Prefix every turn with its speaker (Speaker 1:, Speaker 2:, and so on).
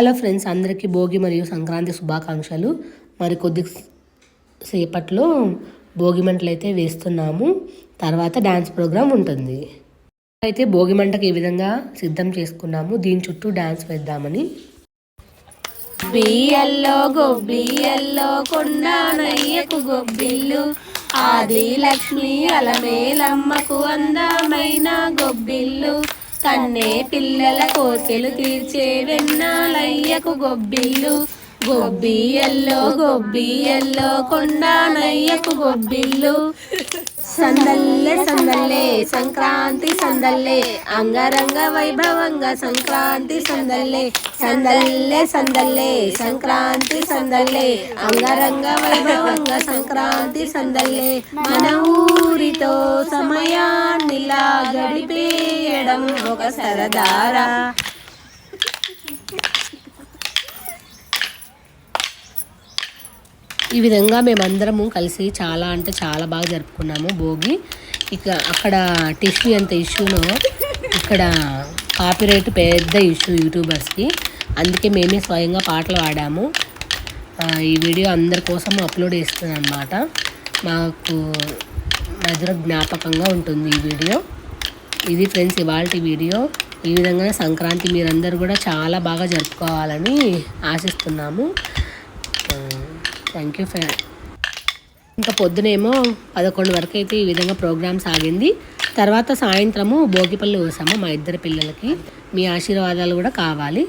Speaker 1: Hello friends అందరికీ భోగి మరియు సంక్రాంతి శుభాకాంక్షలు. మరి కొద్ది సేపట్లో భోగి మంటలు అయితే వేస్తున్నాము. తర్వాత డ్యాన్స్ ప్రోగ్రామ్ ఉంటుంది. అయితే భోగి మంటకి ఈ విధంగా సిద్ధం చేసుకున్నాము? దీని చుట్టూ డ్యాన్స్ వేద్దామని.
Speaker 2: బియ్యల్లో గొబ్బియ్యల్లో కొండానయ్యకు గొబ్బిల్లు. ఆది లక్ష్మి అలమేలమ్మకు అందమైన గొబ్బిల్లు. కన్నే పిల్లల కోర్కెలు తీర్చే వెన్నాలయ్యకు గొబ్బిల్లు. గొబ్బియల్లో గొబ్బియల్లో కొండానయ్యకు గొబ్బిల్లు. సందల్లే సందల్లే సంక్రాంతి సందల్లే అంగరంగ వైభవంగా సంక్రాంతి సందల్లే. సందల్లే సందల్లే సంక్రాంతి సందల్లే అంగరంగ వైభవంగా సంక్రాంతి సందల్లే. మన ఊరితో సమయాన్నిలా గడిపేయడం ఒక సరదారా.
Speaker 1: ఈ విధంగా మేమందరము కలిసి చాలా అంటే చాలా బాగా జరుపుకున్నాము భోగి. ఇక అక్కడ టిష్యూ ఎంత ఇష్యూనో ఇక్కడ కాపీరైట్ పెద్ద ఇష్యూ యూట్యూబర్స్కి. అందుకే మేమే స్వయంగా పాటలు పాడాము. ఈ వీడియో అందరి కోసం అప్లోడ్ చేస్తుంది అనమాట మాకు మధుర జ్ఞాపకంగా ఉంటుంది ఈ వీడియో. ఇది ఫ్రెండ్స్ ఇవాళ వీడియో. ఈ విధంగా సంక్రాంతి మీరందరూ కూడా చాలా బాగా జరుపుకోవాలని ఆశిస్తున్నాము. థ్యాంక్ యూ ఫ్రెండ్ ఇంకా పొద్దునేమో పదకొండు వరకు అయితే ఈ విధంగా ప్రోగ్రామ్ సాగింది. తర్వాత సాయంత్రము భోగిపల్లి వేసాము మా ఇద్దరు పిల్లలకి. మీ ఆశీర్వాదాలు కూడా కావాలి.